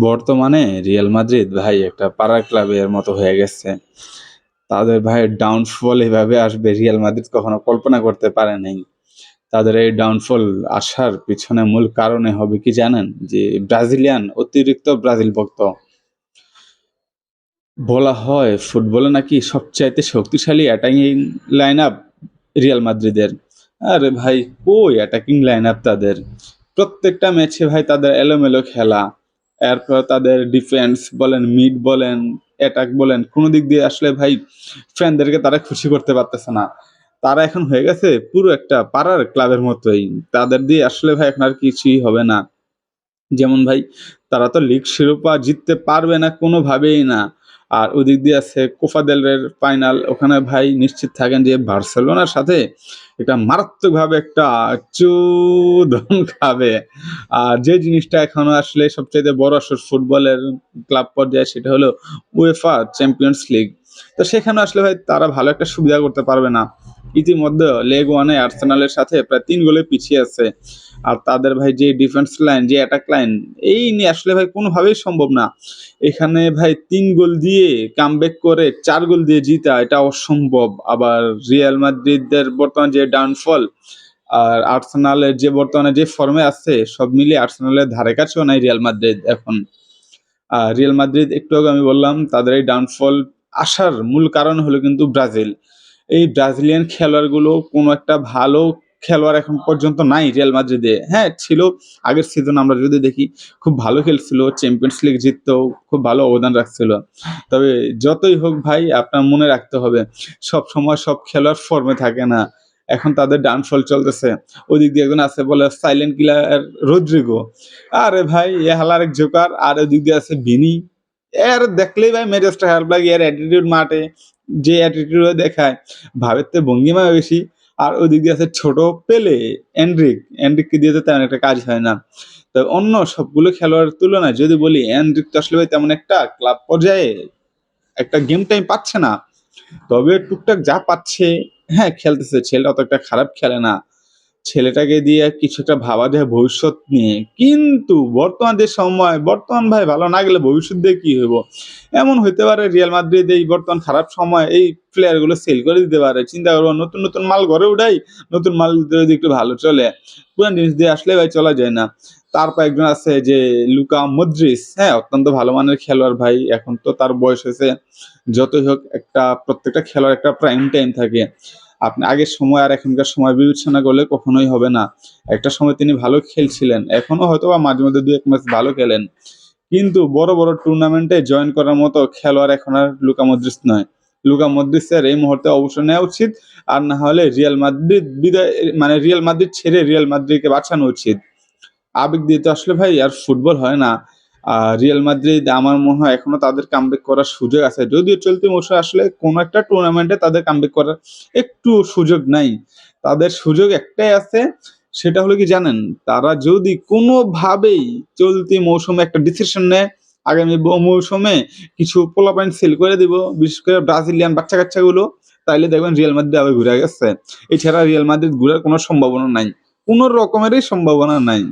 বর্তমানে Real Madrid ভাই একটা পাড়ার ক্লাবের মতো হয়ে গেছে। তাদের ভাই ডাউনফল এভাবে আসবে রিয়াল মাদ্রিদ কখনো কল্পনা করতে পারে নাই। তাদের এই ডাউনফল আসার পিছনে মূল কারণে হবে কি জানেন? যে ব্রাজিলিয়ান অতিরিক্ত ব্রাজিল ভক্ত। বলা হয় ফুটবলে নাকি সবচাইতে শক্তিশালী অ্যাটাকিং লাইন আপ রিয়াল মাদ্রিদের। আরে ভাই, কই অ্যাটাকিং লাইন আপ তাদের? প্রত্যেকটা ম্যাচে ভাই তাদের এলোমেলো খেলা। এরপর তাদের ডিফেন্স বলেন, মিড বলেন, অ্যাটাক বলেন, কোনো দিক দিয়ে আসলে ভাই ফ্যানদেরকে তারা খুশি করতে পারতেছে না। তারা এখন হয়ে গেছে পুরো একটা পাড়ার ক্লাবের মতোই। তাদের দিয়ে আসলে ভাই এখন আর কিছুই হবে না। যেমন ভাই তারা তো লিগ শিরোপা জিততে পারবে না কোনোভাবেই না। আর ওদিক দিয়ে আছে কোফাদেলের ফাইনাল। ওখানে ভাই নিশ্চিত থাকেন যে বার্সেলোনার সাথে এটা মারাত্মকভাবে একটা চুদন খাবে। আর যে জিনিসটা এখনও আসলে সবচেয়ে বড় আসর ফুটবলের ক্লাব পর্যায়ে সেটা হলো উয়েফা চ্যাম্পিয়ন্স লিগ। তো সেখানে আসলে ভাই তারা ভালো একটা সুবিধা করতে পারবে না। ইতিমধ্যে লেগ ওয়ানে আর্সেনালের সাথে প্রায় তিন গোলে পিছিয়ে আছে। আর তাদের ভাই যে ডিফেন্স লাইন, যে অ্যাটাক লাইন এই নিয়ে আসলে ভাই কোনোভাবেই সম্ভব না। এখানে ভাই তিন গোল দিয়ে কামব্যাক করে চার গোল দিয়ে জিতা এটা অসম্ভব। আবার রিয়াল মাদ্রিদের বর্তমান যে ডাউনফল আর আর্সেনালের যে বর্তমানে যে ফর্মে আছে সব মিলিয়ে আর্সেনালের ধারে কাছেও নাই রিয়াল মাদ্রিদ এখন। আর রিয়াল মাদ্রিদ একটু আগে আমি বললাম তাদের এই ডাউনফল আসার মূল কারণ হলো কিন্তু ব্রাজিল। এই ব্রাজিলিয়ান খেলোয়াড়গুলো কোনো একটা ভালো খেলোয়াড় এখন পর্যন্ত নাই রিয়াল মাদ্রিদে। হ্যাঁ, ছিল আগের সিজন আমরা যদি দেখি খুব ভালো খেলছিল, চ্যাম্পিয়ন্স লিগ জিততেও খুব ভালো অবদান রাখছিল। তবে যতই হোক ভাই আপনার মনে রাখতে হবে সবসময় সব খেলোয়াড় ফর্মে থাকে না। এখন তাদের ডাউনফল চলতেছে। ওদিক দিয়ে একজন আছে বলে সাইলেন্ট কিলার রদ্রিগো। আরে ভাই এ হালার এক জোকার আর ওদিক দিয়ে আছে ভিনি। এর দেখলেই ভাই মেজাজটা খারাপ লাগে। এর অ্যাটিটিউড মাঠে যে অ্যাটিটিউড দেখায় ভাবের ভঙ্গিমা বেশি। আর ওই দিক দিয়ে আছে ছোট পেলে, অ্যান্ড্রিক অ্যান্ড্রিককে দিয়ে তো তেমন একটা কাজ হয় না। তো অন্য সবগুলো খেলোয়াড়ের তুলনায় যদি বলি অ্যান্ড্রিক তো আসলে তেমন একটা ক্লাব পর্যায়ে একটা গেম টাইম পাচ্ছে না। তবে টুকটাক যা পাচ্ছে হ্যাঁ, খেলতেছে। ছেলেটা অত একটা খারাপ খেলে না। ছেলেটাকে দিয়ে কিছু একটা ভাবা যায় ভবিষ্যৎ নিয়ে। কিন্তু বর্তমান যে সময়, বর্তমান ভাই ভালো না গেলে ভবিষ্যৎ দিয়ে কি হইব? এমন হইতে পারে রিয়াল মাদ্রিদ এই বর্তমান খারাপ সময় এই প্লেয়ারগুলো সেল করে দিতে পারে। চিন্তা করব নতুন, নতুন মাল ঘরে উঠাই, নতুন মাল যদি একটু ভালো চলে। পুরান জিনিস দিয়ে আসলে ভাই চলা যায় না। তারপর একজন আছে যে লুকা মদ্রিচ, হ্যাঁ, অত্যন্ত ভালো মানের খেলোয়াড় ভাই। এখন তো তার বয়স হয়েছে। যতই হোক একটা প্রত্যেকটা খেলোয়াড় একটা প্রাইম টাইম থাকে। আপনি আগের সময় আর এখনকার সময় বিবেচনা করলে কখনোই হবে না। একটা সময় তিনি ভালো খেলছিলেন। এখনও হয়তোবা মাঝে মধ্যে ২-১ ম্যাচ ভালো খেলেন। কিন্তু বড়, বড় টুর্নামেন্টে জয়েন করার মতো খেলোয়াড় এখন আর লুকা মদ্রিচ নয়। লুকা মদ্রিচের এই মুহূর্তে অবসর নেওয়া উচিত। আর না হলে রিয়াল মাদ্রিদ বিদায় মানে রিয়াল মাদ্রিদ ছেড়ে রিয়াল মাদ্রিদকে বাঁচানো উচিত। আবেগ দিয়ে তো আসলে ভাই আর ফুটবল হয় না। রিয়াল মাদ্রিদ আমার মনে হয় এখনও তাদের কামব্যাক করার সুযোগ আছে। যদিও চলতি মৌসুমে আসলে কোনো একটা টুর্নামেন্টে তাদের কামব্যাক করার একটু সুযোগ নাই। তাদের সুযোগ একটাই আছে সেটা হলো কি জানেন? তারা যদি কোনোভাবেই চলতি মৌসুমে একটা ডিসিশন নেয়, আগামী মৌসুমে কিছু পোলা পয়েন্ট সেল করে দিব। বিশেষ করে ব্রাজিলিয়ান বাচ্চা-কাচ্চাগুলো। তাইলে দেখবেন রিয়াল মাদ্রিদ আবার ঘুরে গেছে। এছাড়া রিয়াল মাদ্রিদ ঘুরার কোনো সম্ভাবনা নাই। কোনো রকমেরই সম্ভাবনা নাই।